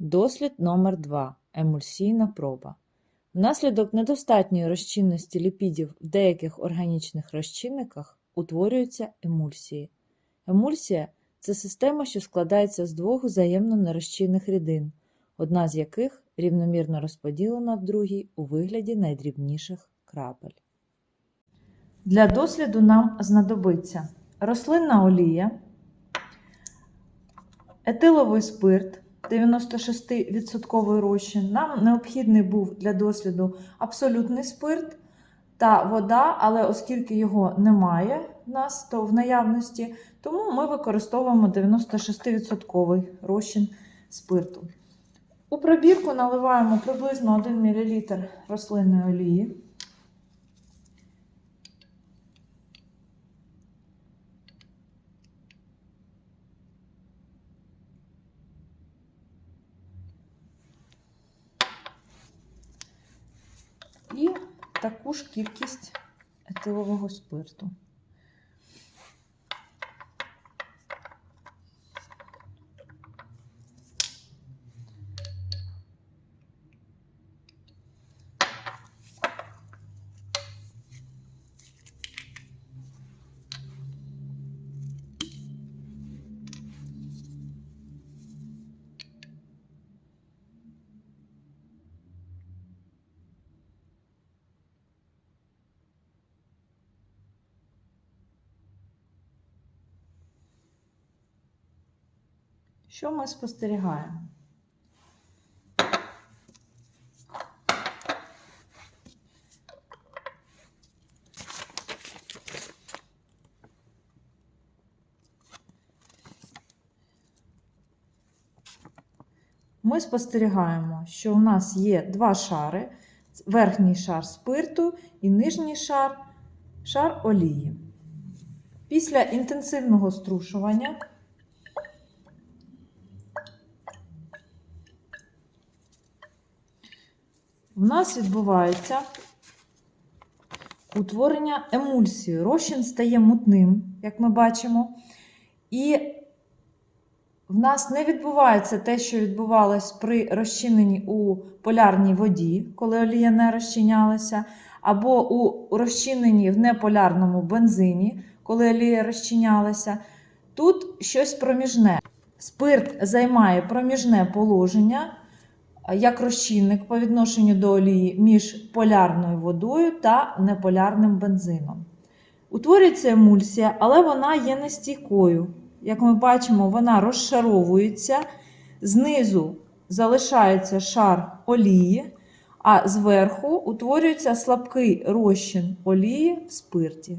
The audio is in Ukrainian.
Дослід номер 2 Емульсійна проба. Внаслідок недостатньої розчинності ліпідів в деяких органічних розчинниках утворюються емульсії. Емульсія – це система, що складається з двох взаємно нерозчинних рідин, одна з яких рівномірно розподілена в другій у вигляді найдрібніших крапель. Для досліду нам знадобиться рослинна олія, етиловий спирт 96% розчин. Нам необхідний був для досліду абсолютний спирт та вода, але оскільки його немає в нас, то в наявності, тому ми використовуємо 96% розчин спирту. У пробірку наливаємо приблизно 1 мл рослинної олії. І таку ж кількість етилового спирту. Що ми спостерігаємо? Ми спостерігаємо, що у нас є два шари: верхній шар спирту і нижній шар шар олії. Після інтенсивного струшування в нас відбувається утворення емульсії. Розчин стає мутним, як ми бачимо. І в нас не відбувається те, що відбувалось при розчиненні у полярній воді, коли олія не розчинялася, або у розчиненні в неполярному бензині, коли олія розчинялася. Тут щось проміжне. Спирт займає проміжне положення як розчинник по відношенню до олії між полярною водою та неполярним бензином. Утворюється емульсія, але вона є нестійкою. Як ми бачимо, вона розшаровується, знизу залишається шар олії, а зверху утворюється слабкий розчин олії в спирті.